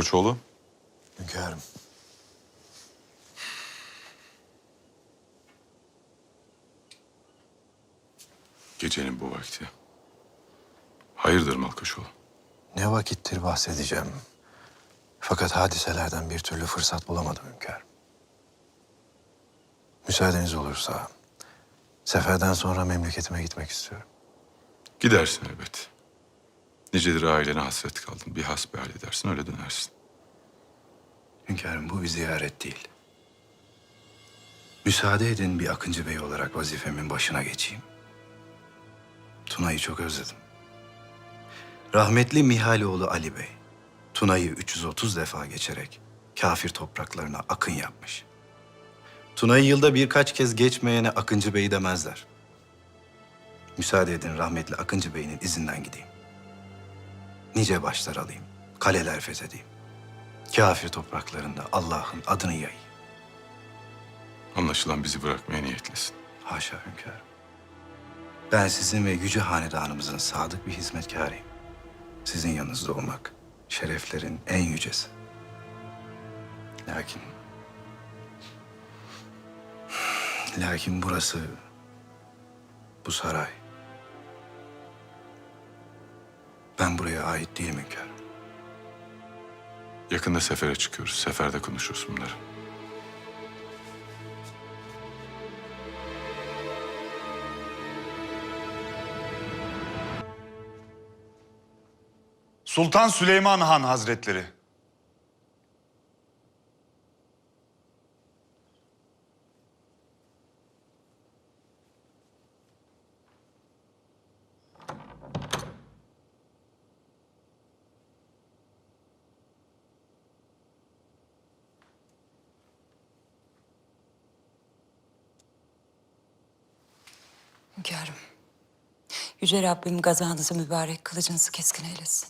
Malkoçoğlu, Hünkârım. gecenin bu vakti. Hayırdır Malkoçoğlu? Ne vakittir bahsedeceğim. Fakat hadiselerden bir türlü fırsat bulamadım hünkârım. Müsaadeniz olursa seferden sonra memleketime gitmek istiyorum. Gidersin elbet. Nicedir ailene hasret kaldın. Bir hasbihal edersin öyle dönersin. Hünkârım bu bir ziyaret değil. Müsaade edin bir Akıncı Bey olarak vazifemin başına geçeyim. Tuna'yı çok özledim. Rahmetli Mihaloğlu Ali Bey, Tuna'yı 330 defa geçerek kafir topraklarına akın yapmış. Tuna'yı yılda birkaç kez geçmeyene Akıncı Bey demezler. Müsaade edin rahmetli Akıncı Bey'in izinden gideyim. Nice başlar alayım, kaleler fethedeyim. Kafir topraklarında Allah'ın adını yayayım. Anlaşılan bizi bırakmaya niyetlisin. Haşa hünkârım. Ben sizin ve yüce hanedanımızın sadık bir hizmetkarıyım. Sizin yanınızda olmak şereflerin en yücesi. Lakin... Lakin burası... Bu saray... Ben buraya ait değilim hünkârım. Yakında sefere çıkıyoruz. Seferde konuşuruz bunları. Sultan Süleyman Han Hazretleri. Hünkârım. Yüce Rabbim gazanızı mübarek, kılıcınızı keskin eylesin.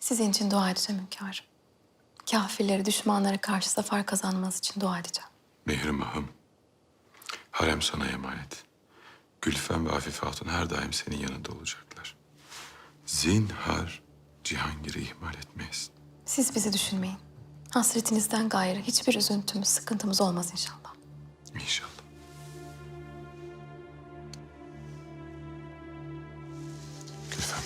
Sizin için dua edeceğim hünkârım. Kafirleri, düşmanlara karşı zafer kazanmanız için dua edeceğim. Mihrimah'ım, harem sana emanet. Gülfem ve Afife Hatun her daim senin yanında olacaklar. Zinhar Cihangir'i ihmal etmeyiz. Siz bizi düşünmeyin. Hasretinizden gayrı hiçbir üzüntümüz, sıkıntımız olmaz inşallah. İnşallah. Gülfem.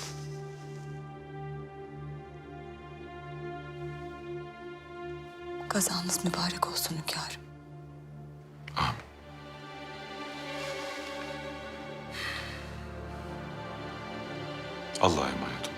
Gazanız mübarek olsun hünkârım. Amin. Allah'a emanet ol.